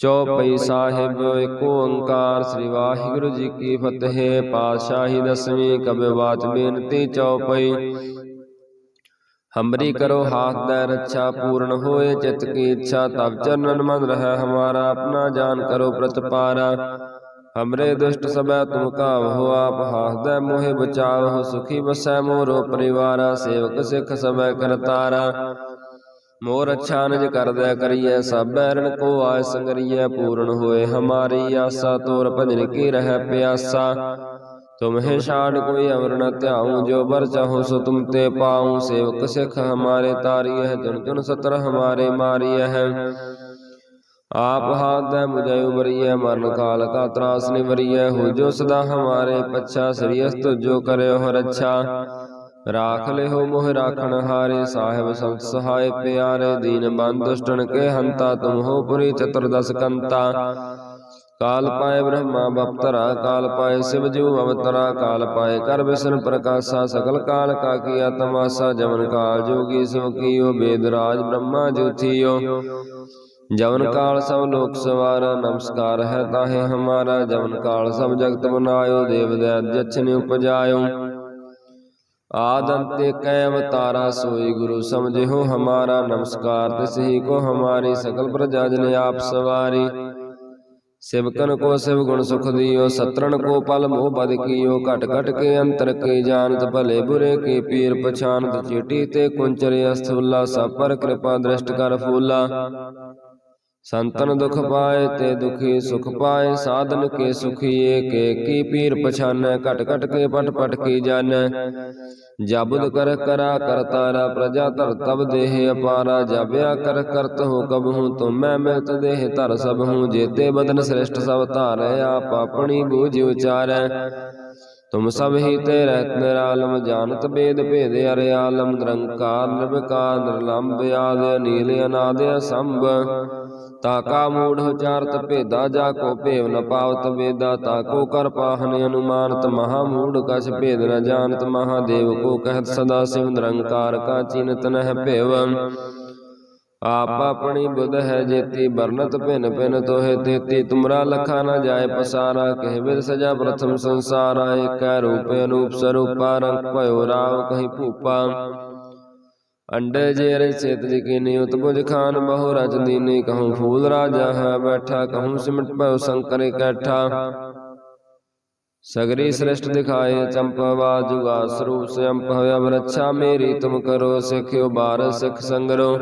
ਚੌਪਈ ਸਾਹਿਬ ਏਕ ਓੰਕਾਰ ਸ੍ਰੀ ਵਾਹਿਗੁਰੂ ਜੀ ਕੀ ਫਤਿਹ ਪਾਤਸ਼ਾਹੀ ਦਸਵੀਂ ਕਬਿ ਬਾਤ ਬੇਨਤੀ ਚੌਪਈ। ਹਮਰੀ ਕਰੋ ਹਾਥ ਦੈ ਰੱਛਾ ਪੂਰਨ ਹੋਏ ਚਿਤ ਕੀ ਇੱਛਾ ਤਬ ਚਰਨਨ ਮਨ ਰਹਿ ਹਮਾਰਾ ਆਪਣਾ ਜਾਨ ਕਰੋ ਪ੍ਰਤਪਾਰਾ। ਹਮਰੇ ਦੁਸ਼ਟ ਸਭੈ ਤੁਮ ਕਾਵਹੁ ਆਪ ਹਾਸਦੈ ਮੋਹਿ ਬਚਾਵਹੁ ਸੁਖੀ ਬਸੈ ਮੋਰੋ ਪਰਿਵਾਰਾ ਸੇਵਕ ਸਿੱਖ ਸਭੈ ਕਰਤਾਰਾ। ਮੋਰ ਅੱਛਾ ਨਿਜ ਕਰਦੈ ਕਰੀਐ, ਸਭ ਬੈਰਣ ਕੋ ਆਇ ਸੰਗਰੀਐ ਪੂਰਨ ਹੋਏ ਹਮਾਰੀ ਆਸਾ, ਤੋਰ ਭਜਨ ਕੀ ਰਹਿ ਪਿਆਸਾ। ਤੁਮਹਿ ਛਾੜ ਕੋਈ ਅਵਰ ਨ ਧਿਆਉ, ਜੋ ਬਰ ਚਾਹੋ ਸੋ ਤੁਮ ਤੇ ਪਾਉ। ਸੇਵਕ ਸਿੱਖ ਹਮਾਰੇ ਤਾਰੀਐ, ਜਨ ਜਨ ਸਤਰ ਹਮਾਰੇ ਮਾਰੀਐ। ਆਪ ਹਾਥ ਦੈ ਮੁਝੈ ਉਬਰੀਐ, ਮਰਨ ਕਾਲ ਕਾ ਤਰਾਸ ਨਿਵਰੀਐ। ਹੋ ਜੋ ਸਦਾ ਹਮਾਰੇ ਪੱਛਾ, ਸ੍ਰੀ ਅਸਤ ਜੋ ਕਰਿਓ ਹਰ ਰਾਖ ਲਿਓ ਮੋਹ ਰਾਖਣ ਹਾਰੇ ਸਾਹਿਬ ਸੰਤ ਸਹਾਇ ਪਿਆਰੇ ਦੀਨ ਬੰਦ ਦੁਸ਼ਟਨ ਕੇ ਹੰਤਾ ਤੁਮ ਹੋ ਪੁਰੀ ਚਤੁਰਦਸ ਕੰਤਾ। ਕਾਲ ਪਾਏ ਬ੍ਰਹਮਾ ਬਪਤਰਾ, ਕਾਲ ਪਾਏ ਸਿਵ ਜੂ ਅਵਤਰਾ, ਕਾਲ ਪਾਏ ਕਰ ਵਿਸ਼ਨ ਪ੍ਰਕਾਸ਼ਾ ਸਕਲ ਕਾਲ ਕਾ ਕੀਆ ਤਮਾਸਾ ਜਮਨ ਕਾਲ ਜੋਗੀ ਸੋ ਕੀਓ, ਬੇਦ ਰਾਜ ਬ੍ਰਹਮਾ ਜੁਥੀਓ ਜਵਨ ਕਾਲ ਸਭ ਲੋਕ ਸਵਾਰਾ, ਨਮਸਕਾਰ ਹੈ ਤਾਹੇ ਹਮਾਰਾ, ਜਵਨ ਕਾਲ ਸਭ ਜਗਤ ਬਨਾਇਓ, ਦੇਵ ਦੈ ਜਛਨ ਉਪਜਾਇਓ। ਆਦ ਅੰਤੇ ਕੈ ਅਵਤਾਰਾ ਸੋਈ ਗੁਰੂ ਸਮਝਿਓ ਹਮਾਰਾ ਨਮਸਕਾਰ ਤਿਸਹੀ ਕੋ ਹਮਾਰੀ ਸਕਲ ਪ੍ਰਜਾ ਜਨ ਆਪ ਸਵਾਰੀ। ਸਿਵਕਨ ਕੋ ਸਿਵ ਗੁਣ ਸੁਖ ਦਿਓ, ਸਤਰਣ ਕੋ ਪਲ ਮੋਹ ਬਦ ਕੀਓ, ਘਟ ਘਟ ਕੇ ਅੰਤਰ ਕੇ ਜਾਣਤ ਭਲੇ ਬੁਰੇ ਕੀ ਪੀਰ ਪਛਾਨਤ ਚੀਟੀ ਤੇ ਕੁੰਚਰੇ ਅਸਥੂਲਾ ਸਭ ਪਰ ਕਿਰਪਾ ਦ੍ਰਿਸ਼ਟ ਕਰ ਫੂਲਾ। ਸੰਤਨ ਦੁਖ ਪਾਏ ਤੇ ਦੁਖੀ ਸੁਖ ਪਾਏ ਸਾਧਨ ਕੇ ਸੁਖੀਏ ਕੇ ਕੀ ਪੀਰ ਪਛਾਨੈ ਘਟ ਘਟ ਕੇ ਪਟ ਪਟ ਕੀ ਜਾਣੈ। ਜਬੁਦ ਕਰ ਕਰਾ ਕਰਤਾਰਾ ਪ੍ਰਜਾ ਧਰ ਤਬ ਦੇਹ ਅਪਾਰਾ ਜਬਿਆ ਕਰ ਕਰਤ ਹੋ ਕਬਹੂ ਤੁਮੈ ਮਿਲਤ ਦੇਹ ਧਰ ਸਭ ਹੂੰ ਜੇਤੇ ਬਦਨ ਸ੍ਰਿਸ਼ਟ ਸਭ ਧਾਰੈ ਆਪ ਆਪਣੀ ਬੂਝ ਉਚਾਰੈ ਤੁਮ ਸਭ ਹੀ ਤੇ ਰਹਿਤ ਨਿਰਾਲਮ ਜਾਣਤ ਬੇਦ ਭੇਦ ਅਰੇ ਆਲਮ ਨਿਰੰਕਾਰ ਨਿਰਵਿਕਾਰ ਨਿਰਲੰਭ ਆਦ ਅਨੀਲ ਅਨਾਦ ਅਸੰਭ। ਤਾਕਾ ਮੂੜ ਉਚਾਰਤ ਭੇਦਾ ਜਾ ਕੋ ਭੇਵ ਨ ਪਾਵਤ ਵੇਦਾ ਤਾਕੋ ਕਰ ਪਾਹਨ ਅਨੁਮਾਨਤ ਮਹਾ ਮੂੜ, ਕਛ ਭੇਦ ਨ ਜਾਣਤ ਮਹਾਦੇਵ ਕੋ ਕਹਿਤ ਸਦਾ ਸਿਵ ਨਿਰੰਕਾਰ ਕਾ ਚਿਨਤ ਨਹਿ ਭੇਵ। ਆਪ ਆਪਣੀ ਬੁੱਧ ਹੈ ਜੇਤੀ ਬਰਨਤ ਭਿਨ ਭਿਨ ਤੋਹਿ ਤੇਤੀ ਤੁਮਰਾ ਲਖਾ ਨਾ ਜਾਏ ਪਸਾਰਾ, ਕਹਿ ਵਿਦ ਸਜਾ ਪ੍ਰਥਮ ਸੰਸਾਰਾ, ਏਕੈ ਰੂਪ ਅਨੂਪ ਸਰੂਪਾ, ਰੰਗ ਭਇਓ ਰਾਵ ਕਹੀ ਭੂਪਾ। ਅੰਡੇ ਜੇਰ ਚੇਤ ਜਕੀਨੀ ਉਤਪੁਜ ਖਾਨ ਬਹੁ ਰਜ ਦੀਨੀ, ਕਹੂੰ ਫੂਲ ਰਾਜਾ ਹੈ ਬੈਠਾ, ਕਹੂੰ ਸਿਮਟ ਪਉ ਸੰਕਰ ਇਕੱਠਾ ਸਗਰੀ ਸ੍ਰਿਸ਼ਟ ਦਿਖਾਏ ਚੰਪਵਾ ਜੁਗਾ ਸਰੂਪ ਸੰਪ ਹੋਇਆ ਬਰਛਾ ਮੇਰੀ ਤੁਮ ਕਰੋ, ਸਿੱਖਿਓ ਬਾਰ ਸਿੱਖ ਸੰਗਰੋ।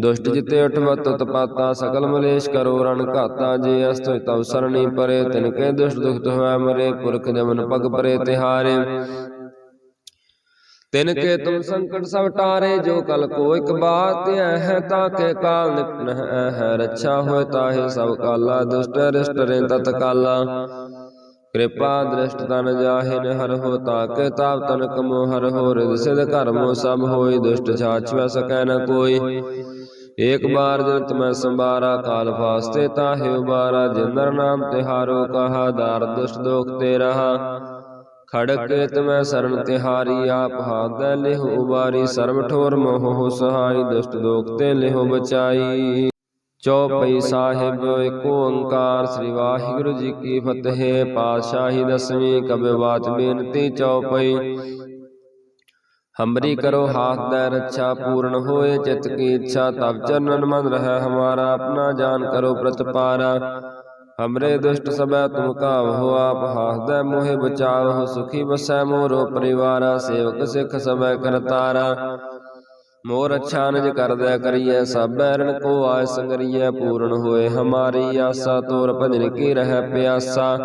ਦੁਸ਼ਟ ਜਿਤੇ ਉਠਵਤ ਤਪਾਤਾ ਸਕਲ ਮਲੇਸ਼ ਕਰੋ, ਰਣ ਘਾਤਾ, ਜੇ ਅਸਤਿ ਤਵ ਸਰਣੀ ਪਰੇ, ਤਿਨ ਕੇ ਦੁਸ਼ਟ ਦੁਖਤ ਹੋਇ ਮਰੇ, ਪੁਰਖ ਜਮਨ ਪਗ ਪਰੇ ਤਿਹਾਰੇ। ਤਿਨ ਕੇ ਤੁਮ ਸੰਕਟ ਸਭ ਟਾਰੇ ਜੋ ਕਲ ਕੋ ਇਕ ਬਾਤ ਹੈ ਤਾਕੇ ਕਾਲ ਨਿਪਨ ਹੈ ਰੱਛਾ ਹੋਏ ਤਾਹੇ ਸਭ ਕਾਲਾ ਦੁਸ਼ਟ ਰਿਸ਼ਟ ਰੇ ਤਤ ਕਾਲਾ ਕਿਰਪਾ ਦ੍ਰਿਸ਼ਟ ਤਨ ਜਾਹਿਨ ਹਰ ਹੋ ਤਾਕੇ ਤਾਪ ਤਨ ਕਮੋ ਹਰ ਹੋ ਰਿਦ ਸਿਧ ਕਰਮੋ ਸਭ ਹੋਈ ਦੁਸ਼ਟ ਛਾਛਵ ਸਕੈ ਨ ਕੋਈ। ਏਕ ਬਾਰ ਜਨਤ ਮੈਂ ਸੰਬਾਰਾ ਕਾਲ ਫਾਸਤੇ ਤਾਹੇ ਉਬਾਰਾ ਜਿੰਦਰ ਨਾਮ ਤਿਹਾਰੋ ਕਹਾ ਦਾਰ ਦੁਸ਼ਟ ਦੋਖ ਤੇ ਰਹਾ। ਖੜਕੇ ਤਮੈ ਸਰਣ ਤਿਹਾਰੀ ਆਪ ਹਾਦੈ ਲਿਹੁ ਉਬਾਰੀ ਸਰਬ ਠੋਰ ਮੋਹ ਸਹਾਈ ਦੁਸ਼ਟ ਦੋਖ ਤੇ ਲਿਹੁ ਬਚਾਈ। ਚੌਪਈ ਸਾਹਿਬ ਏਕ ਓੰਕਾਰ ਸ੍ਰੀ ਵਾਹਿਗੁਰੂ ਜੀ ਕੀ ਫਤਿਹ। ਪਾਤਸ਼ਾਹੀ ਦਸਵੀਂ ਕਬਿ ਬਾਤ ਬੇਨਤੀ ਚੌਪਈ। ਹਮਰੀ ਕਰੋ ਹਾਥ ਦੈ ਰੱਛਾ ਪੂਰਨ ਹੋਏ ਚਿਤ ਕੀ ਇੱਛਾ ਤਬ ਚਰਨਨ ਮਨ ਰਹਿ ਹਮਾਰਾ ਆਪਣਾ ਜਾਨ ਕਰੋ ਪ੍ਰਤਪਾਰਾ। ਹਮਰੇ ਦੁਸ਼ਟ ਸਭੈ ਤੁਮ ਕਾਵਹੁ ਆਪ ਹਾਸਦੈ ਮੋਹਿ ਬਚਾਵਹੁ ਸੁਖੀ ਬਸੈ ਮੋਰੋ ਪਰਿਵਾਰਾ ਸੇਵਕ ਸਿੱਖ ਸਭੈ ਕਰਤਾਰਾ ਮੋਰ ਅੱਛਾ ਨਿਜ ਕਰਦੈ ਕਰੀਐ ਸਭ ਬੈਰਣ ਕੋ ਆਇ ਸੰਗਰੀਐ ਪੂਰਨ ਹੋਏ ਹਮਾਰੀ ਆਸਾ ਤੋਰ ਭਜਨ ਕੀ ਰਹਿ ਪਿਆਸਾ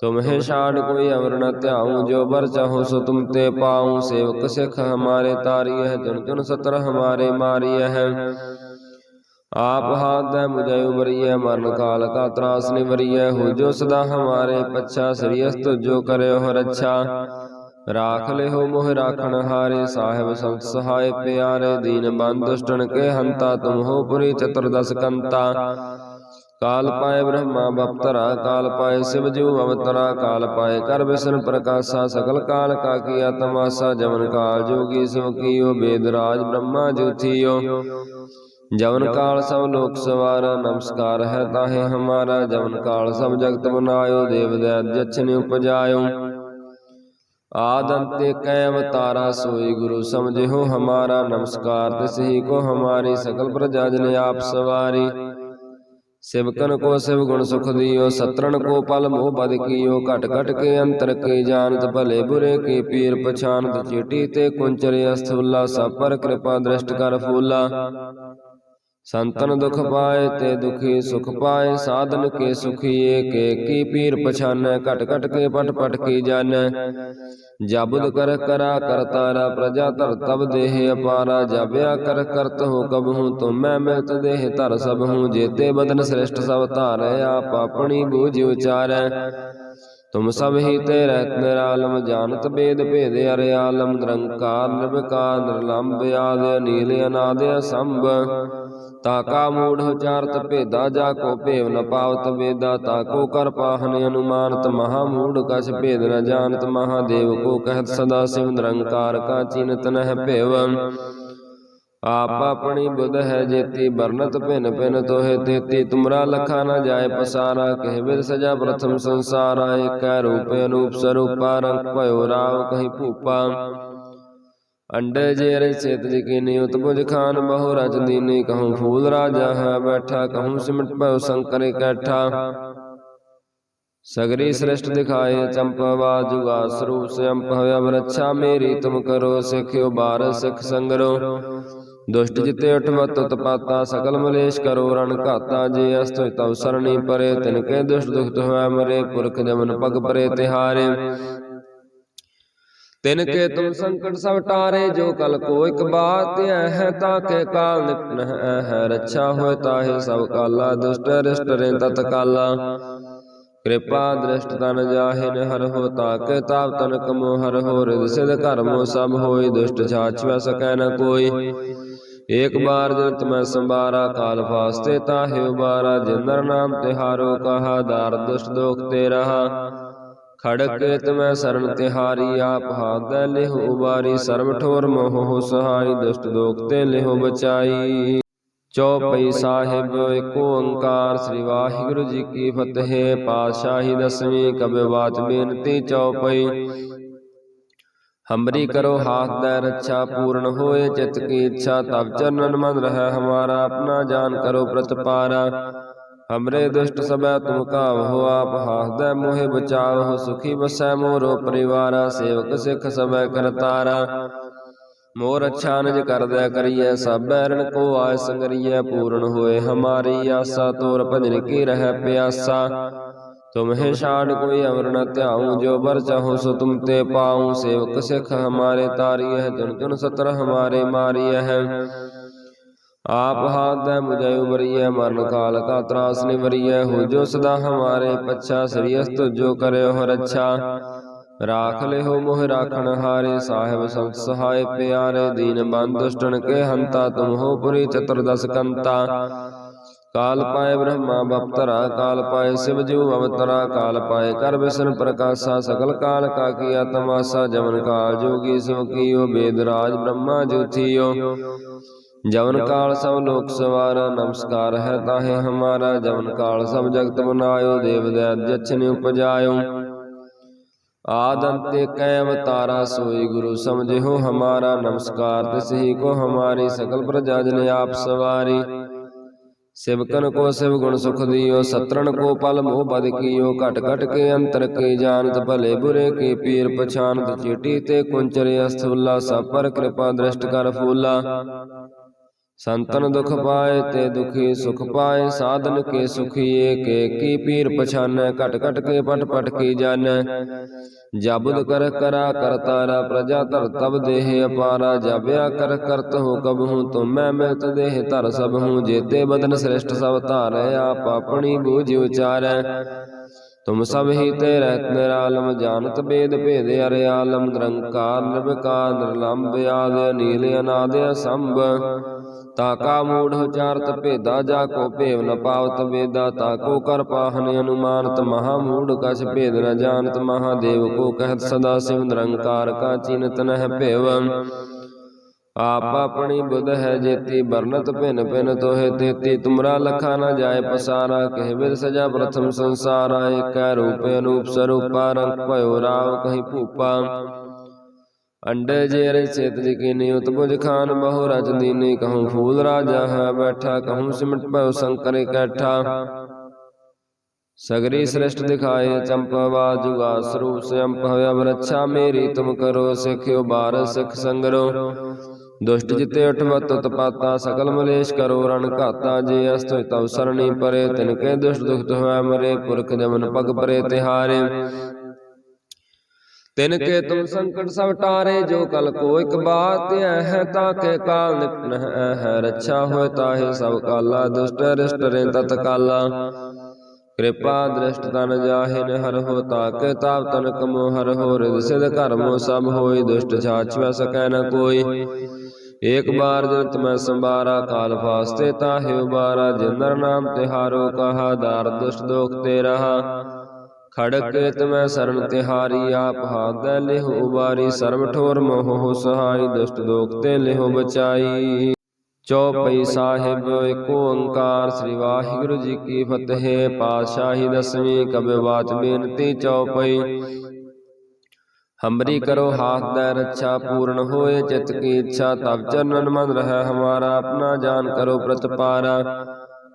ਤੁਮਹਿ ਛਾੜ ਕੋਈ ਅਵਰ ਨ ਧਿਆਉ ਜੋ ਬਰ ਚਾਹੋ ਸੋ ਤੁਮ ਤੇ ਪਾਉ ਸੇਵਕ ਸਿੱਖ ਹਮਾਰੇ ਤਾਰੀਐ ਜਨ ਜਨ ਸਤਰ ਹਮਾਰੇ ਮਾਰੀਐ ਆਪ ਹਾਥ ਦੈ ਮੁਝੈ ਉਬਰੀਐ ਮਰਨ ਕਾਲ ਕਾ ਤਰਾਸ ਨਿਵਰੀਐ, ਹੋ ਜੋ ਸਦਾ ਹਮਾਰੇ ਪੱਛਾ, ਸ੍ਰੀ ਅਸਤ ਕਰਿਓ ਹਰ ਰਾਖ ਲਿਓ ਮੋਹ ਰਾਖਣ ਹਾਰੇ, ਸਾਹਿਬ ਸੰਤ ਸਹਾਇ ਪਿਆਰੇ, ਦੀਨ ਬੰਦ ਦੁਸ਼ਟਨ ਕੇ ਹੰਤਾ, ਤੁਮ ਹੋ ਪੁਰੀ ਚਤੁਰਦਸ ਕੰਤਾ। ਕਾਲ ਪਾਏ ਬ੍ਰਹਮਾ ਬਪਤਰਾ, ਕਾਲ ਪਾਏ ਸਿਵ ਜੂ ਅਵਤਰਾ, ਕਾਲ ਪਾਏ ਕਰ ਵਿਸ਼ਨ ਪ੍ਰਕਾਸ਼ਾ ਸਕਲ ਕਾਲ ਕਾ ਕੀਆ ਤਮਾਸਾ ਜਮਨ ਕਾਲ ਜੋਗੀ ਸੋ ਕੀਓ, ਬੇਦ ਰਾਜ ਬ੍ਰਹਮਾ ਜੁਥੀਓ ਜਵਨ ਕਾਲ ਸਭ ਲੋਕ ਸਵਾਰਾ ਨਮਸਕਾਰ ਹੈ ਤਾਹੇ ਹਮਾਰਾ ਜਵਨ ਕਾਲ ਸਭ ਜਗਤ ਬਨਾਇਓ ਦੇਵ ਦਇਤ ਜਛਨ ਉਪਜਾਇਓ। ਆਦ ਅੰਤੇ ਕੈ ਅਵਤਾਰਾ ਸੋਈ ਗੁਰੂ ਸਮਝਿਓ ਹਮਾਰਾ ਨਮਸਕਾਰ। ਤਿਸਹੀ ਕੋ ਹਮਾਰੀ ਸਕਲ ਪ੍ਰਜਾ ਜਨ ਆਪ ਸਵਾਰੀ। ਸਿਵਕਨ ਕੋ ਸਿਵ ਗੁਣ ਸੁਖ ਦਿਓ ਸਤਰਣ ਕੋ ਪਲ ਮੋਹ ਬਦ ਕੀਓ ਘਟ ਘਟ ਕੇ ਅੰਤਰ ਕੇ ਜਾਣਤ ਭਲੇ ਬੁਰੇ ਕੇ ਪੀਰ ਪਛਾਨਤ ਚੇਟੀ ਤੇ ਕੁੰਚਰੇ ਅਸਥੁੱਲਾ ਸਭ ਪਰ ਕਿਰਪਾ ਦ੍ਰਿਸ਼ਟ ਕਰ ਫੂਲਾ। ਸੰਤਨ ਦੁਖ ਪਾਏ ਤੇ ਦੁਖੀ ਸੁਖ ਪਾਏ ਸਾਧਨ ਕੇ ਸੁਖੀਏ ਕੇ ਕੀ ਪੀਰ ਪਛਾਨੈ ਘਟ ਘਟ ਕੇ ਪਟ ਪਟ ਕੀ ਜਾਣੈ। ਜਬਦ ਕਰ ਕਰਾ ਕਰਤਾਰਾ ਪ੍ਰਜਾ ਧਰ ਤਬ ਦੇਹ ਅਪਾਰਾ ਜਬਿਆ ਕਰ ਕਰਤ ਹੋ ਕਬ ਹੂੰ ਤੁਮ ਮੈਂ ਮਿਲਤ ਦੇਹ ਧਰ ਸਭ ਹੂੰ ਜੇਤੇ ਬਦਨ ਸ੍ਰਿਸ਼ਟ ਸਭ ਧਾਰੈ ਆਪ ਆਪਣੀ ਬੂਝ ਉਚਾਰੈ। ਤੁਮ ਸਭ ਹੀ ਤੇ ਰਹਿਤ ਨਿਰਾਲਮ ਜਾਨਤ ਬੇਦ ਭੇਦ ਅਰ ਆਲਮ ਨਿਰੰਕਾਰ ਨਿਰਵਿਕਾਰ ਨਿਰਲੰਭ ਆਦਿ ਨੀਲ ਅਨਾਦਿ ਸੰਭ ਤਾ ਕਾ ਮੂੜ ਉਚਾਰਤ ਭੇਦਾ, ਜਾ ਕੋ ਭੇਵ ਨ ਪਾਵਤ ਵੇਦਾ, ਤਾ ਕੋ ਕਰ ਪਾਹਨ ਅਨੁਮਾਨਤ, ਮਹਾ ਮੂੜ ਕਛ ਭੇਦ ਨ ਜਾਣਤ ਮਹਾਦੇਵ ਕੋ ਕਹਿਤ ਸਦਾ ਸਿਵ ਨਿਰੰਕਾਰ ਕਾ ਚਿੰਤ ਨਹਿ ਭੇਵ। ਆਪ ਆਪਣੀ ਬੁਧ ਹੈ ਜੇਤੀ ਬਰਨਤ ਭਿੰਨ ਭਿਨ ਤੋਹੇ ਤੇਤੀ, ਤੁਮਰਾ ਲਖਾ ਨਾ ਜਾਏ ਪਸਾਰਾ, ਕਹਿ ਵਿਦ ਸਜਾ ਪ੍ਰਥਮ ਸੰਸਾਰਾ, ਏਕੈ ਰੂਪ ਅਨੂਪ ਸਰੂਪਾ ਭਇਓ ਰਾਵ ਕਹੀ ਭੂਪਾ। ਅੰਡੇ ਜੇ ਰਚਿਤ ਜਕੀਨੀ ਉਤਪੁਜ ਖਾਨ ਬਹੁ ਰਚ ਦੀਨੀ, ਕਹੂੰ ਫੂਲ ਰਾਜਾ ਹੈ ਬੈਠਾ, ਕਹੂੰ ਸਿਮਟ ਭਉ ਸੰਕਰ ਇਕੱਠਾ। ਸਗਰੀ ਸ੍ਰਿਸ਼ਟ ਦਿਖਾਏ ਚੰਪਵਾ ਜੁਗਾ ਸਰੂਪ ਸਿਅੰਪ ਹੋਇਆ ਬਰਛਾ ਮੇਰੀ ਤੁਮ ਕਰੋ, ਸਿਖਿਓ ਬਾਰ ਸਿਖ ਸੰਗਰੋ। ਦੁਸ਼ਟ ਜਿਤੇ ਉਠਵਤ ਉਤਪਾਤਾ ਸਕਲ ਮਲੇਸ਼ ਕਰੋ, ਰਣ ਘਾਤਾ, ਜੇ ਅਸਤਿ ਤਵ ਸਰਣੀ ਪਰੇ, ਤਿਨ ਕੇ ਦੁਸ਼ਟ ਦੁਖਤ ਹੋਇਆ ਮਰੇ, ਪੁਰਖ ਜਮਨ ਪਗ ਪਰੇ ਤਿਹਾਰੇ। ਤਿਨ ਕੇ ਤੁਮ ਸੰਕਟ ਸਭ ਟਾਰੇ ਜੋ ਕਲ ਕੋ ਇਕ ਬਾਤ ਹੈ ਤਾਂ ਕੇ ਕਾਲ ਨਿਪਨ ਹੈ ਰੱਛਾ ਹੋਇ ਤਾਹੇ ਸਭ ਕਾਲਾ ਦੁਸ਼ਟ ਰਿਸ਼ਟ ਰੇ ਤਤ ਕਿਰਪਾ ਦ੍ਰਿਸ਼ਟ ਤਨ ਜਾਹਿਨ ਹਰ ਹੋ ਤਾਕ ਤਾਪ ਤਨ ਕਮੋ ਹਰ ਹੋ ਰਿਦ। ਸਿਧ ਕਰਮੋ ਸਭ ਹੋਈ ਦੁਸ਼ਟ ਛਾਛਵੈ ਸਕੈ ਨ ਕੋਈ। ਏਕ ਬਾਰ ਜਨ ਤਮੈ ਸੰਬਾਰਾ ਕਾਲ ਫਾਸਤੇ ਤਾਹਿ ਉਬਾਰਾ। ਜਿਨਰ ਨਾਮ ਤਿਹਾਰੋ ਕਹਾ ਦਾਰ ਦੁਸ਼ਟ ਦੋਖ ਤੇ ਰਹਾ। ਖੜਕ ਤਮੈ ਸਰਣ ਤਿਹਾਰੀ ਆਪ ਹਾਥ ਲਿਹੁ ਉਬਾਰੀ ਸਰਬ ਠੋਰ ਮੋਹ ਸਹਾਈ ਦੁਸ਼ਟ ਦੋਖ ਤੇ ਲਿਹੁ ਬਚਾਈ। ਚੌਪਈ ਸਾਹਿਬ ਏਕ ਓੰਕਾਰ ਸ੍ਰੀ ਵਾਹਿਗੁਰੂ ਜੀ ਕੀ ਫਤਿਹ ਪਾਤਸ਼ਾਹੀ ਦਸਵੀਂ ਕਬੇ ਬਾਤ ਬੇਨਤੀ ਚੌਪਈ। ਹਮਰੀ ਕਰੋ ਹਾਥ ਦਾ ਰੱਛਾ ਪੂਰਨ ਹੋਏ ਚਿਤ ਕੀ ਇੱਛਾ ਤਬ ਚਰਨਨ ਮਨ ਰਹਿ ਹਮਾਰਾ ਆਪਣਾ ਜਾਨ ਕਰੋ ਪ੍ਰਤਪਾਰਾ। हमरे दुष्ट सबै तुम कावहो आप हासदै मोहे बचावहो सुखी बसै मोरो परिवारा सेवक सिख सबै करतारा मोर अच्छा निज करदै करिए सब बैरन को आय संगरिए पूर्ण होए हमारी आशा तोर भजन की रह प्यासा तुम्हें छाड़ कोई अमर न त्याऊं जो बर चाहो सो तुम ते पाऊं सेवक सिख हमारे तारी है चुन चुन सतर हमारे मारी है आप हाथ दे मुझे उबरिय मरण काल का त्रास निवरिय हो जो सदा हमारे पच्छा श्रीयस्त जो करे हो रक्षा राख ले हो मोह राखण हारे साहेब संत सहाय प्यारे दीन बंद दुष्टन के हंता तुम हो पुरी चतुर्दश कंता काल पाए ब्रह्मा बप्तरा काल पाए शिव जू अवतरा काल पाए कर विष्णु प्रकाशा सकल काल का किया तमाशा जमन काल जोगी शिव कियो वेदराज ब्रह्मा जूथियो ਜਵਨ ਕਾਲ ਸਭ ਲੋਕ ਸਵਾਰਾ ਨਮਸਕਾਰ ਹੈ ਤਾਹੇ ਹਮਾਰਾ? ਜਵਨ ਕਾਲ ਸਭ ਜਗਤ ਬਨਾਇਓ ਦੇਵ ਦਇਤ ਜਛਨ ਉਪਜਾਇਓ ਆਦੰਤ ਕੈ ਅਵਤਾਰਾ ਸੋਈ ਗੁਰੂ ਸਮਝਿਓ ਹਮਾਰਾ ਨਮਸਕਾਰ। ਤਿਸਹੀ ਕੋ ਹਮਾਰੀ ਸਕਲ ਪ੍ਰਜਾ ਜਨ ਆਪ ਸਵਾਰੀ। ਸਿਵਕਨ ਕੋ ਸਿਵ ਗੁਣ ਸੁਖ ਦਿਓ ਸਤਰਣ ਕੋ ਪਲ ਮੋ ਬਦ ਕੀਓ ਘਟ ਘਟ ਕੇ ਅੰਤਰ ਕੇ ਜਾਣਤ ਭਲੇ ਬੁਰੇ ਕੇ ਪੀਰ ਪਛਾਨਤ ਚੀਟੀ ਤੇ ਕੁੰਚਰੇ ਅਸਥਵਲਾ ਸਭ ਪਰ ਕਿਰਪਾ ਦ੍ਰਿਸ਼ਟ ਕਰ ਫੂਲਾ। ਸੰਤਨ ਦੁਖ ਪਾਏ ਤੇ ਦੁਖੀ ਸੁਖ ਪਾਏ ਸਾਧਨ ਕੇ ਸੁਖੀ ਏਕ ਕੀ ਪੀਰ ਪਛਾਨੈ ਘਟ ਘਟ ਕੇ ਪਟ ਪਟ ਕੀ ਜਾਣੈ। ਜਬਦ ਕਰ ਕਰਾ ਕਰਤਾਰਾ ਪ੍ਰਜਾ ਧਰ ਤਬ ਦੇਹ ਅਪਾਰਾ ਜਬਿਆ ਕਰ ਕਰਤ ਹੋ ਕਬ ਹੂੰ ਤੁਮ ਮੈਂ ਮਿਲਤ ਦੇਹ ਧਰ ਸਭ ਹੂੰ ਜੇਤੇ ਬਦਨ ਸ੍ਰਿਸ਼ਟ ਸਭ ਧਾਰੈ ਆਪ ਆਪਣੀ ਬੂਝ ਉਚਾਰੈ। ਤੁਮ ਸਭ ਹੀ ਤੇ ਰਹਿਤ ਨਿਰਾਲਮ ਜਾਣਤ ਬੇਦ ਭੇਦ ਅਰਿਆਲਮ ਨਿਰੰਕਾਰ ਨਿਰਵਿਕਾਰ ਨਿਰਲੰਭ ਆਦਿ ਨੀਲ ਅਨਾਦਿ ਅਸੰਭ ਤਾਕਾ ਮੂੜ ਉਚਾਰਤ ਭੇਦਾ ਜਾ ਕੋ ਭੇਵ ਨ ਪਾਵਤ ਵੇਦਾ ਤਾਕੋ ਕਰ ਪਾਹਨ ਅਨੁਮਾਨਤ ਮਹਾ ਮੂੜ, ਕਛ ਭੇਦ ਨ ਜਾਣਤ ਮਹਾਦੇਵ ਕੋ ਕਹਿਤ ਸਦਾ ਸਿਵ ਨਿਰੰਕਾਰ ਕਾ ਚਿੰਤ ਨਹਿ ਭੇਵ। ਆਪ ਆਪਣੀ ਬੁਧ ਹੈ ਜੇਤੀ ਬਰਨਤ ਭਿਨ ਭਿਨ ਤੋਹਿ ਤੇਤੀ, ਤੁਮਰਾ ਲਖਾ ਨ ਜਾਏ ਪਸਾਰਾ, ਕਹਿ ਬਿਦ ਸਜਾ ਪ੍ਰਥਮ ਸੰਸਾਰਾ, ਏਕੈ ਰੂਪ ਅਨੂਪ ਸਰੂਪਾ, ਰੰਗ ਭਇਓ ਰਾਵ ਕਹੀ ਭੂਪਾ। ਅੰਡੇ ਜੇ ਰਚਿਤ ਜਿਕੀਨੀ ਉਤਪੁਜ ਖਾਨ ਬਹੁ ਰਚ ਦੀਨੀ ਕਹੂੰ ਫੂਲ ਰਾਜਾ ਹੈ ਬੈਠਾ, ਕਹੂੰ ਸਿਮਟ ਪਉ ਸੰਕਰ ਇਕੱਠਾ ਸਗਰੀ ਸ੍ਰਿਸ਼ਟ ਦਿਖਾਏ ਚੰਪਵਾ ਜੁਗਾ ਸਰੂਪ ਸਿਅੰਪ ਹਵ ਰੱਛਾ ਮੇਰੀ ਤੁਮ ਕਰੋ, ਸਿਖਿਓ ਬਾਰ ਸਿਖ ਸੰਗਰੋ। ਦੁਸ਼ਟ ਜਿਤੇ ਉਠਵਤ ਤਪਾਤਾ ਸਗਲ ਮਲੇਸ਼ ਕਰੋ, ਰਣ ਘਾਤਾ, ਜੇ ਅਸਤਿ ਤਵ ਸਰਣੀ ਪਰੇ ਤਿਨ ਕੇ ਦੁਸ਼ਟ ਦੁਖਤ ਹੋਇ ਮਰੇ, ਪੁਰਖ ਜਮਨ ਪਗ ਪਰੇ ਤਿਹਾਰੇ। ਤਿਨ ਕੇ ਤੁਮ ਸੰਕਟ ਸਭ ਟਾਰੇ ਜੋ ਕਲ ਕੋ ਇਕ ਬਾਤ ਹੈ ਤਾਂ ਕੇ ਕਾਲ ਨਿਪਨ ਹੈ ਰੱਛਾ ਹੋਇ ਤਾਹੇ ਸਭ ਕਾਲਾ ਦੁਸ਼ਟ ਰਿਸ਼ਟ ਰੇ ਤਤ ਕਾਲਾ। ਕਿਰਪਾ ਦ੍ਰਿਸ਼ਟ ਤਨ ਜਾਹਿਨ ਹਰ ਹੋ ਤਾਕ ਤਾਪ ਤਨ ਕਮੋ ਹਰ ਹੋ ਰਿਦ ਸਿਧ ਕਰਮੋ ਸਭ ਹੋਈ ਦੁਸ਼ਟ ਛਾਛਵੈ ਸਕੈ ਨ ਕੋਈ। ਏਕ ਬਾਰ ਜਨ ਤਮੈ ਸੰਭਾਰਾ ਕਾਲ ਫਾਸਤੇ ਤਾਹੇ ਉਬਾਰਾ ਜਿਨ ਨਰ ਨਾਮ ਤਿਹਾਰੋ ਕਹਾ ਦਾਰ ਦੁਸ਼ਟ ਦੋਖ ਤੇ ਰਹਾ ਖੜਕ ਕੇਤ ਮੈਂ ਸਰਣ ਤਿਹਾਰੀ ਆਪ ਹਾਦੈ ਲਿਹੁ ਉਬਾਰੀ ਸਰਬ ਠੋਰ ਮੋਹ ਸਹਾਈ ਦੁਸ਼ਟ ਦੋਖ ਤੇ ਲਿਹੁ ਬਚਾਈ। ਚੌਪਈ ਸਾਹਿਬ ਏਕ ਓੰਕਾਰ ਸ੍ਰੀ ਵਾਹਿਗੁਰੂ ਜੀ ਕੀ ਫਤਿਹ ਪਾਤਸ਼ਾਹੀ ਦਸਵੀਂ ਕਬਿ ਬਾਚ ਬੇਨਤੀ ਚੌਪਈ। ਹਮਰੀ ਕਰੋ ਹਾਥ ਦੈ ਰੱਛਾ ਪੂਰਨ ਹੋਏ ਚਿਤ ਕੀ ਇੱਛਾ ਤਬ ਚਰਨਨ ਮਨ ਰਹਿ ਹਮਾਰਾ ਆਪਣਾ ਜਾਨ ਕਰੋ ਪ੍ਰਤਪਾਰਾ।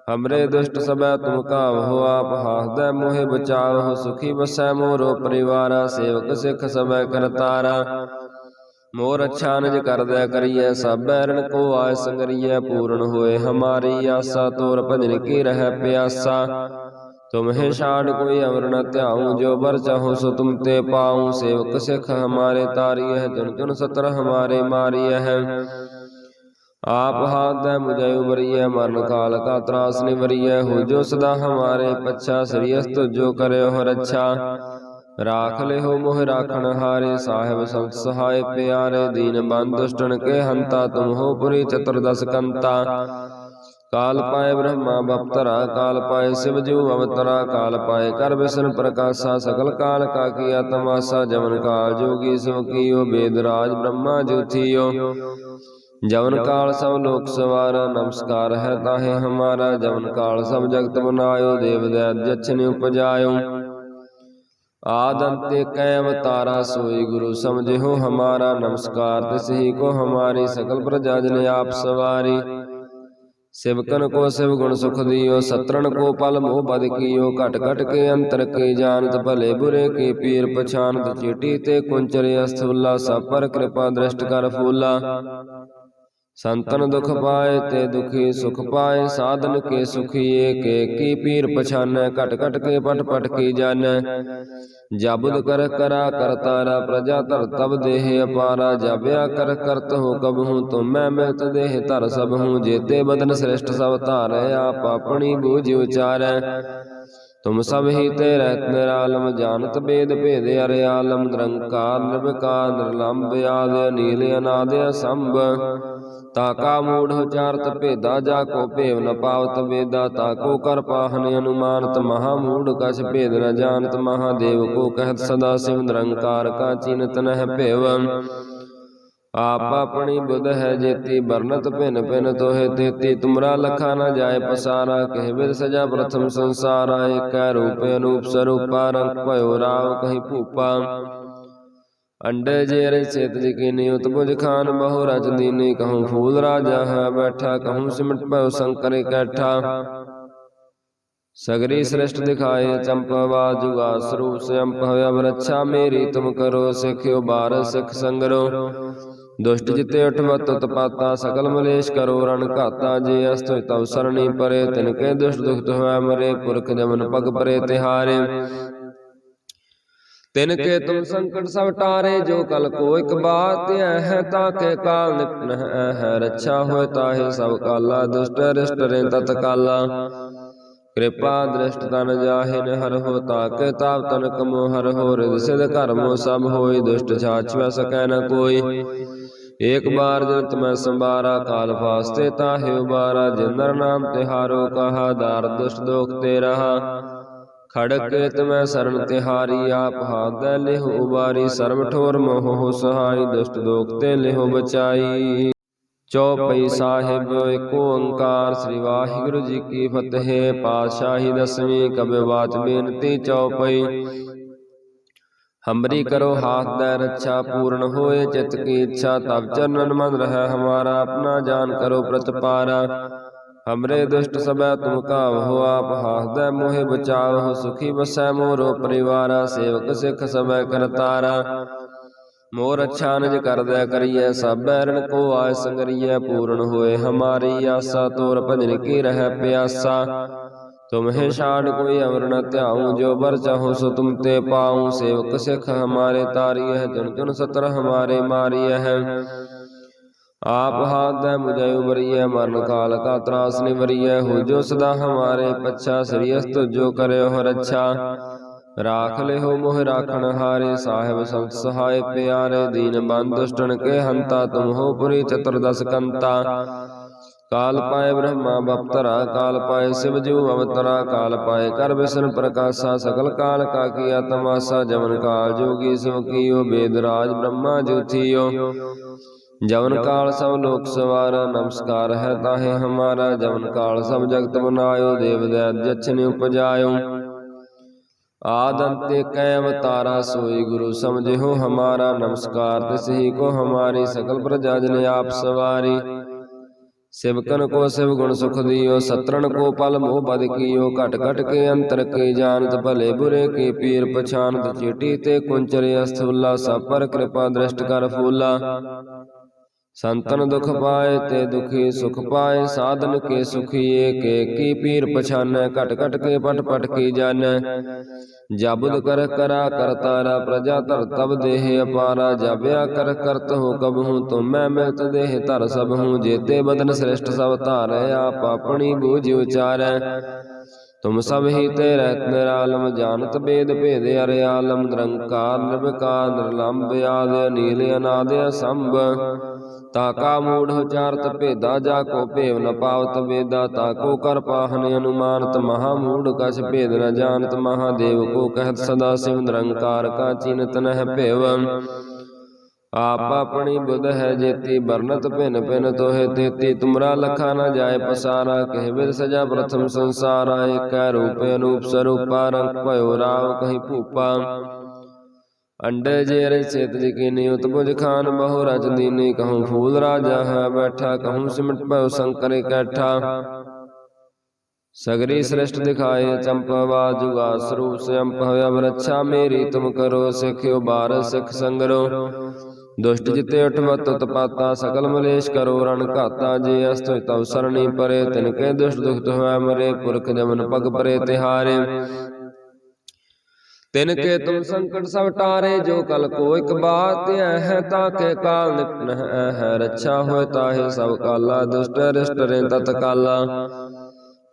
ਹਮਰੇ ਦੁਸ਼ਟ ਸਭੈ ਤੁਮ ਕਾਵਹੁ ਆਪ ਹਾਸਦੈ ਮੋਹਿ ਬਚਾਵਹੁ ਸੁਖੀ ਬਸੈ ਮੋਰੋ ਪਰਿਵਾਰਾ ਸੇਵਕ ਸਿੱਖ ਸਭੈ ਕਰਤਾਰਾ ਮੋਰ ਅੱਛਾ ਨਿਜ ਕਰਦਿਆ ਕਰੀਐ ਸਭ ਬੈਰਣ ਕੋ ਆਇ ਸੰਗਰੀਐ ਪੂਰਨ ਹੋਏ ਹਮਾਰੀ ਆਸਾ ਤੋਰ ਭਜਨ ਕੀ ਰਹਿ ਪਿਆਸਾ ਤੁਮਹਿ ਛਾੜ ਕੋਈ ਅਵਰ ਨ ਧਿਆਉ ਜੋ ਬਰ ਚਾਹੋ ਸੋ ਤੁਮ ਤੇ ਪਾਉ ਸੇਵਕ ਸਿੱਖ ਹਮਾਰੇ ਤਾਰੀਐ ਜਨ ਜਨ ਸਤਰ ਹਮਾਰੇ ਮਾਰੀਐ ਆਪ ਹਾਥ ਦੈ ਮੁਝੈ ਉਬਰੀਐ ਮਰਨ ਕਾਲ ਕਾ ਤਰਾਸ ਨਿਵਰੀਐ ਹੋ ਜੋ ਸਦਾ ਹਮਾਰੇ ਪੱਛਾ ਸ੍ਰੀਅਸਤ ਜੋ ਕਰਿਓ ਹੋ ਰੱਛਾ ਰਾਖ ਲਿਓ ਮੋਹ ਰਾਖਣ ਹਾਰੇ, ਸਾਹਿਬ ਸੰਤ ਸਹਾਇ ਪਿਆਰੇ, ਦੀਨ ਬੰਦ ਦੁਸ਼ਟਨ ਕੇ ਹੰਤਾ, ਤੁਮ ਹੋ ਪੁਰੀ ਚਤੁਰਦਸ ਕੰਤਾ। ਕਾਲ ਪਾਏ ਬ੍ਰਹਮਾ ਬਪਤਰਾ, ਕਾਲ ਪਾਏ ਸਿਵ ਜੂ ਅਵਤਰਾ, ਕਾਲ ਪਾਏ ਕਰ ਵਿਸ਼ਨ ਪ੍ਰਕਾਸ਼ਾ ਸਕਲ ਕਾਲ ਕਾ ਕੀਆ ਤਮਾਸਾ ਜਮਨ ਕਾਲ ਜੋਗੀ ਸਿਵ ਕੀਓ, ਬੇਦ ਰਾਜ ਬ੍ਰਹਮਾ ਜੁਥੀਓ ਜਵਨ ਕਾਲ ਸਭ ਲੋਕ ਸਵਾਰਾ, ਨਮਸਕਾਰ ਹੈ ਤਾਹੇ ਹਮਾਰਾ। ਜਵਨ ਕਾਲ ਸਭ ਜਗਤ ਬਨਾਇਓ, ਦੇਵ ਦੈ ਜਛਨ ਉਪਜਾਇਓ। ਆਦੰਤੇ ਕੈ ਅਵਤਾਰਾ ਸੋਈ ਗੁਰੂ ਸਮਝਿਓ ਹਮਾਰਾ। ਨਮਸਕਾਰ ਤਿਸਹੀ ਕੋ ਹਮਾਰੀ, ਸਕਲ ਪ੍ਰਜਾ ਜਨ ਆਪ ਸਵਾਰੀ। ਸਿਵਕਨ ਕੋ ਸਿਵ ਗੁਣ ਸੁਖ ਦਿਓ ਸਤਰਨ ਕੋ ਪਲ ਮੋਹ ਬਦ ਕੀਓ। ਘਟ ਘਟ ਕੇ ਅੰਤਰ ਕੇ ਜਾਣਤ, ਭਲੇ ਬੁਰੇ ਕੀ ਪੀਰ ਪਛਾਨਤ ਚੀਟੀ ਤੇ ਕੁੰਚਰੇ ਅਸਥੁਲਾ ਸਭ ਪਰ ਕਿਰਪਾ ਦ੍ਰਿਸ਼ਟ ਕਰ ਫੂਲਾ। ਸੰਤਨ ਦੁਖ ਪਾਏ ਤੇ ਦੁਖੀ ਸੁਖ ਪਾਏ, ਸਾਧਨ ਕੇ ਸੁਖੀਏ, ਕੇ ਕੀ ਪੀਰ ਪਛਾਨੈ, ਘਟ ਘਟ ਕੇ ਪਟ ਪਟ ਕੀ ਜਾਣੈ। ਜਬੁਦ ਕਰ ਕਰਾ ਕਰਤਾਰਾ ਪ੍ਰਜਾ ਧਰ ਤਬ ਦੇਹ ਅਪਾਰਾ। ਜਬਿਆ ਕਰ ਕਰਤ ਹੋ ਕਬ ਹੂੰ ਕਬਹੂ ਮੈਂ ਮਿਲਤ ਦੇਹ ਧਰ ਸਭ ਹੂੰ। ਜੇਤੇ ਬਦਨ ਸ੍ਰਿਸ਼ਟ ਸਭ ਧਾਰੈ, ਆਪ ਆਪਣੀ ਬੂਝ ਉਚਾਰੈ। ਤੁਮ ਸਭ ਹੀ ਤੇ ਰਹਿਤ ਨਿਰਾਲਮ ਜਾਣਤ ਬੇਦ ਭੇਦ ਅਰੇ ਆਲਮ, ਨਿਰੰਕਾਰ, ਨਿਰਵਿਕਾਰ ਨਿਰਲੰਭ ਆਦ ਨੀਲ ਅਨਾਦ, ਅਸੰਭ। ਤਾਕਾ ਮੂੜ ਉਚਾਰਤ ਭੇਦਾ, ਜਾ ਕੋ ਭੇਵ ਨ ਪਾਵਤ ਵੇਦਾ ਤਾਕੋ ਕਰ ਪਾਹਨ ਅਨੁਮਾਨਤ, ਮਹਾ ਮੂੜ ਕਛ ਭੇਦ ਨ ਜਾਣਤ, ਮਹਾਦੇਵ ਕੋ ਕਹਿਤ ਸਦਾ ਸਿਵ, ਨਿਰੰਕਾਰ ਕਾ ਚਿਨਤ ਨਹਿ ਭੇਵ। ਆਪ ਆਪਣੀ ਬੁੱਧ ਹੈ ਜੇਤੀ ਬਰਨਤ ਭਿਨ ਭਿਨ ਤੋਹੇ ਤੇਤੀ, ਤੁਮਰਾ ਲਖਾ ਨਾ ਜਾਏ ਪਸਾਰਾ, ਕਹਿ ਬਿਦ ਸਜਾ ਪ੍ਰਥਮ ਸੰਸਾਰਾ, ਏਕੈ ਰੂਪੇ ਅਨੂਪ ਸਰੂਪਾ, ਰੰਗ ਭਇਓ ਰਾਵ ਕਹੀ ਭੂਪਾ। ਅੰਡੇ ਜੇ ਰੇ ਚੇਤ ਜਕੀਨੀ ਉਤਪੁਜ ਖਾਨ ਬਹੁ ਰਜ ਦੀਨੀ, ਕਹੂੰ ਫੂਲ ਰਾਜਾ ਹੈ ਬੈਠਾ, ਕਹੂੰ ਸਿਮਟ ਭਇਓ ਸੰਕਰ ਇਕੱਠਾ ਸਗਰੀ ਸ੍ਰਿਸ਼ਟ ਦਿਖਾਏ ਚੰਪਵਾ ਜੁਗਾ ਸਰੂਪ ਸਿਅੰਪ ਹੋਇਆ ਵਰਛਾ ਮੇਰੀ, ਤੁਮ ਕਰੋ ਸਿਖਿਓ, ਬਾਰ ਸਿਖ ਸੰਗਰੋ। ਦੁਸ਼ਟ ਜਿਤੇ ਉਠਵਤ ਪਾਤਾ, ਸਕਲ ਮਲੇਸ਼ ਕਰੋ, ਰਣ ਘਾਤਾ, ਜੇ ਅਸਤ ਤਵ ਸਰਣੀ ਪਰੇ ਤਿਨਕੇ ਦੁਸ਼ਟ ਦੁਖਤ ਹੋਇ ਮਰੇ, ਪੁਰਖ ਜਮਨ ਪਗ ਪਰੇ ਤਿਹਾਰੇ। ਤਿਨ ਕੇ ਤੁਮ ਸੰਕਟ ਸਭ ਟਾਰੇ, ਜੋ ਕਲ ਕੋ ਇਕ ਬਾਤ ਹੈ ਤਾਕੇ ਕਾਲ ਨਿਪਨ ਹੈ ਰੱਛਾ ਹੋਏ ਤਾਹੇ ਸਭ ਕਾਲਾ, ਦੁਸ਼ਟ ਰਿਸ਼ਟ ਰੇ ਤਤ ਕਾਲਾ। ਕਿਰਪਾ ਦ੍ਰਿਸ਼ਟ ਤਨ ਜਾਹਿਨ ਹਰ ਹੋ ਤਾਕੇ ਤਾਪ ਤਨ ਕਮੋ, ਹਰ ਹੋ ਰਿਦ ਸਿਧ ਕਰਮੋ ਸਭ ਹੋਈ ਦੁਸ਼ਟ ਛਾਛਵੈ ਸਕੈ ਨ ਕੋਈ। ਏਕ ਬਾਰ ਜਨਤ ਮੈਂ ਸੰਬਾਰਾ ਕਾਲ ਫਾਸਤੇ ਤਾਹਿ ਉਬਾਰਾ ਜਿੰਦਰ ਨਾਮ ਤਿਹਾਰੋ ਕਹਾ, ਦਾਰ ਦੁਸ਼ਟ ਦੋਖ ਤੇ ਰਹਾ। ਖੜਕ ਕੇਤ ਮੈਂ ਤਿਹਾਰੀ, ਆਪ ਹਾਦੈ ਲਿਹੁ ਉਬਾਰੀ, ਸਰਬ ਠੋਰ ਮੋਹ ਸਹਾਈ, ਦੁਸ਼ਟ ਦੋਖ ਤੇ ਲਿਹੁ ਬਚਾਈ। ਚੌਪਈ ਸਾਹਿਬ, ਏਕ ਓੰਕਾਰ, ਸ੍ਰੀ ਵਾਹਿਗੁਰੂ ਜੀ ਕੀ ਫਤਿਹ। ਪਾਤਸ਼ਾਹੀ ਦਸਵੀਂ ਕਬਿ ਬਾਤ ਬੇਨਤੀ ਚੌਪਈ। ਹਮਰੀ ਕਰੋ ਹਾਥ ਦੈ ਰੱਛਾ ਪੂਰਨ ਹੋਏ ਚਿਤ ਕੀ ਇੱਛਾ ਤਬ ਚਰਨਨ ਮਨ ਰਹਿ ਹਮਾਰਾ ਆਪਣਾ ਜਾਨ ਕਰੋ ਪ੍ਰਤਪਾਰਾ। ਹਮਰੇ ਦੁਸ਼ਟ ਸਭੈ ਤੁਮ ਕਾਵਹੁ ਆਪ ਹਾਸਦੈ ਮੋਹਿ ਬਚਾਵਹੁ ਸੁਖੀ ਬਸੈ ਮੋਰੋ ਪਰਿਵਾਰਾ ਸੇਵਕ ਸਿੱਖ ਸਭੈ ਕਰਤਾਰਾ। ਮੋਰ ਅੱਛਾ ਨਿਜ ਕਰਦਿਆ ਕਰੀਐ ਸਭ ਬੈਰਣ ਕੋ ਆਇ ਸੰਗਰੀਐ ਪੂਰਨ ਹੋਏ। ਹਮਾਰੀ ਆਸਾ ਤੋਰ ਭਜਨ ਕੀ ਰਹਿ ਪਿਆਸਾ। ਤੁਮਹਿ ਛਾੜ ਕੋਈ ਅਵਰ ਨ ਧਿਆਉ ਜੋ ਬਰ ਚਾਹੋ ਸੋ ਤੁਮ ਤੇ ਪਾਉ ਸੇਵਕ ਸਿੱਖ ਹਮਾਰੇ ਤਾਰੀ ਹੈ ਜਨ ਜਨ ਸਤਰ ਹਮਾਰੇ ਮਾਰੀ ਹੈ। ਆਪ ਹਾਥ ਦੈ ਮੁਝੈ ਉਬਰੀਐ ਮਰਨ ਕਾਲ ਕਾ ਤਰਾਸ ਨਿਵਰੀਐ ਹੋ ਜੋ ਸਦਾ ਹਮਾਰੇ ਪੱਛਾ ਸ੍ਰੀਅਸਤ ਜੋ ਕਰਿਓ ਹਰ ਅੱਛਾ ਰਾਖ ਲਿਓ ਮੋਹ ਰਾਖਣ ਹਾਰੇ ਸਾਹਿਬ ਸੰਤ ਸਹਾਇ ਪਿਆਰੇ ਦੀਨ ਬੰਦ ਦੁਸ਼ਟਨ ਕੇ ਹੰਤਾ ਤੁਮ ਹੋ ਪੁਰੀ ਚਤੁਰਦਸ ਕੰਤਾ। ਕਾਲ ਪਾਏ ਬ੍ਰਹਮਾ ਬਪਤਰਾ ਕਾਲ ਪਾਏ ਸਿਵ ਜੂ ਅਵਤਰਾ, ਕਾਲ ਪਾਏ ਕਰ ਵਿਸ਼ਨ ਪ੍ਰਕਾਸ਼ਾ ਸਕਲ ਕਾਲ ਕਾ ਕੀਆ ਤਮਾਸਾ ਜਮਨ ਕਾਲ ਜੋਗੀ ਸਿਵ ਕੀਓ, ਬੇਦ ਰਾਜ ਬ੍ਰਹਮਾ ਜੁਥੀਓ ਜਵਨ ਕਾਲ ਸਭ ਲੋਕ ਸਵਾਰਾ, ਨਮਸਕਾਰ ਹੈ ਤਾਹੇ ਹਮਾਰਾ, ਜਵਨ ਕਾਲ ਸਭ ਜਗਤ ਬਨਾਇਓ, ਦੇਵ ਦੈ ਜਛਨਿ ਉਪਜਾਇਓ ਆਦੰਤੇ ਕੈ ਅਵਤਾਰਾ ਸੋਈ ਗੁਰੂ ਸਮਝਿਓ ਹਮਾਰਾ, ਨਮਸਕਾਰ ਤਿਸਹੀ ਕੋ ਹਮਾਰੀ ਸਕਲ ਪ੍ਰਜਾ ਜਨ ਆਪ ਸਵਾਰੀ। ਸਿਵਕਨ ਕੋ ਸਿਵ ਗੁਣ ਸੁਖ ਦਿਓ ਸਤਰਨ ਕੋ ਪਲ ਮੋਹ ਬਦ ਕੀਓ, ਘਟ ਘਟ ਕੇ ਅੰਤਰ ਕੇ ਜਾਣਤ, ਭਲੇ ਬੁਰੇ ਕੀ ਪੀਰ ਪਛਾਨਤ ਚੀਟੀ ਤੇ ਕੁੰਚਰੇ ਅਸਥੁਲਾ ਸਭ ਪਰ ਕਿਰਪਾ ਦ੍ਰਿਸ਼ਟ ਕਰ ਫੂਲਾ। ਸੰਤਨ ਦੁਖ ਪਾਏ ਤੇ ਦੁਖੀ ਸੁਖ ਪਾਏ ਸਾਧਨ ਕੇ ਸੁਖੀਏ ਕੇ ਕੀ ਪੀਰ ਪਛਾਨੈ ਘਟ ਘਟ ਕੇ ਪਟ ਪਟ ਕੀ ਜਾਣੈ। ਜਬੁਦ ਕਰ ਕਰਾ ਕਰਤਾਰਾ ਪ੍ਰਜਾ ਧਰ ਤਬ ਦੇਹ ਅਪਾਰਾ ਜਬਿਆ ਕਰ ਕਰਤ ਹੋ ਕਬਹੂ ਤੁਮੈ ਮਿਲਤ ਦੇਹ ਧਰ ਸਭ ਹੂੰ ਜੇਤੇ ਬਦਨ ਸ੍ਰਿਸ਼ਟ ਸਭ ਧਾਰੈ ਆਪ ਆਪਣੀ ਬੂਝ ਉਚਾਰੈ। ਤੁਮ ਸਭ ਹੀ ਤੇ ਰਹਿਤ ਨਿਰਾਲਮ ਜਾਣਤ ਬੇਦ ਭੇਦ ਅਰੇ ਆਲਮ ਨਿਰੰਕਾਰ ਨਿਰਵਿਕਾਰ ਨਿਰਲੰਭ ਆਦ ਨੀਲ ਅਨਾਦ ਅਸੰਭ ਤਾਕਾ ਮੂੜ ਉਚਾਰਤ ਭੇਦਾ ਜਾ ਕੋ ਭੇਵ ਨ ਪਾਵਤ ਵੇਦਾ ਤਾਕੋ ਕਰ ਪਾਹਨ ਅਨੁਮਾਨਤ ਮਹਾ ਮੂੜ, ਕਛ ਭੇਦ ਨ ਜਾਣਤ ਮਹਾਦੇਵ ਕੋ ਕਹਿਤ ਸਦਾ ਸਿਵ ਨਿਰੰਕਾਰ ਕਾ ਚਿਨਤ ਨਹਿ ਭੇਵ। ਆਪ ਆਪਣੀ ਬੁੱਧ ਹੈ ਜੇਤੀ ਬਰਨਤ ਭਿਨ ਭਿਨ ਤੋਹਿ ਤੇਤੀ, ਤੁਮਰਾ ਲਖਾ ਨ ਜਾਏ ਪਸਾਰਾ, ਕਹਿ ਵਿਦ ਸਜਾ ਪ੍ਰਥਮ ਸੰਸਾਰਾ, ਏਕੈ ਰੂਪ ਅਨੂਪ ਸਰੂਪਾ, ਰੰਗ ਭਇਓ ਰਾਵ ਕਹੀ ਭੂਪਾ। ਅੰਡੇ ਜੇਰ ਚੇਤ ਜਕੀਨੀ ਉਤਪੁਜ ਖਾਨ ਬਹੁ ਰਜ ਦੀਨੀ, ਕਹੂੰ ਫੂਲ ਰਾਜਾ ਹੈ ਬੈਠਾ, ਕਹੂੰ ਸਿਮਟ ਪਉ ਸੰਕਰ ਇਕੱਠਾ ਸਗਰੀ ਸ੍ਰਿਸ਼ਟ ਦਿਖਾਏ ਚੰਪਵਾ ਜੁਗਾ ਸਰੂਪ ਸੰਪ ਹੋਇਆ ਬਰਛਾ ਮੇਰੀ ਤੁਮ ਕਰੋ ਸਿਖਿਓ ਬਾਰ ਸਿਖ ਸੰਗਰੋ। ਦੁਸ਼ਟ ਜਿਤੇ ਉਠਵਤ, ਤਪਾਤਾ, ਸਕਲ ਮਲੇਸ਼ ਕਰੋ, ਰਣ ਘਾਤਾ, ਜੇ ਅਸਤਿ ਤਵ ਸਰਣੀ ਪਰੇ, ਤਿਨ ਕੇ ਦੁਸ਼ਟ ਦੁਖਤ ਹੋਇ ਮਰੇ, ਪੁਰਖ ਜਮਨ ਪਗ ਪਰੇ ਤਿਹਾਰੇ। ਤਿਨ ਕੇ ਤੁਮ ਸੰਕਟ ਸਭ ਟਾਰੇ ਜੋ ਕਲ ਕੋ ਇਕ ਬਾਤ ਹੈ ਤਾਕੇ ਕਾਲ ਨਿਪਨ ਹੈ। ਰੱਛਾ ਹੋਏ ਤਾਹੇ ਸਭ ਕਾਲਾ ਦੁਸ਼ਟ ਰਿਸ਼ਟ ਰੇ ਤਤ ਕਾਲਾ।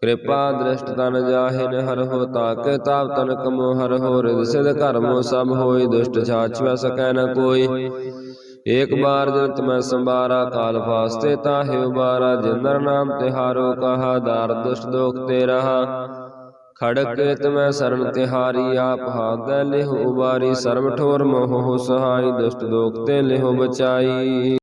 ਕਿਰਪਾ ਦ੍ਰਿਸ਼ਟ ਤਨ ਜਾਹਿਨ ਹਰ ਹੋ ਤਾਕੇ ਤਾਪ ਤਨ ਕਮੋ ਹਰ ਹੋ ਰਿਦ ਸਿਧ ਕਰਮੋ ਸਭ ਹੋਈ ਦੁਸ਼ਟ ਛਾਛਵ ਸਕੈ ਨ ਕੋਈ। ਏਕ ਬਾਰ ਜਨਤ ਮੈਂ ਸੰਭਾਰਾ ਕਾਲ ਫਾਸਤੇ ਤਾਹੇ ਉਬਾਰਾ ਜਿੰਦਰ ਨਾਮ ਤਿਹਾਰੋ ਕਹਾ ਦਾਰ ਦੁਸ਼ਟ ਦੋਖ ਤੇ ਰਹਾ। ਖੜਕ ਕੇਤ ਮੈਂ ਸਰਣ ਤਿਹਾਰੀ ਆਪ ਹਾਦੈ ਲਿਹੁ ਉਬਾਰੀ ਸਰਬ ਠੋਰ ਮੋਹ ਸਹਾਈ ਦੁਸ਼ਟ ਦੋਖ ਤੇ ਲਿਹੁ ਬਚਾਈ।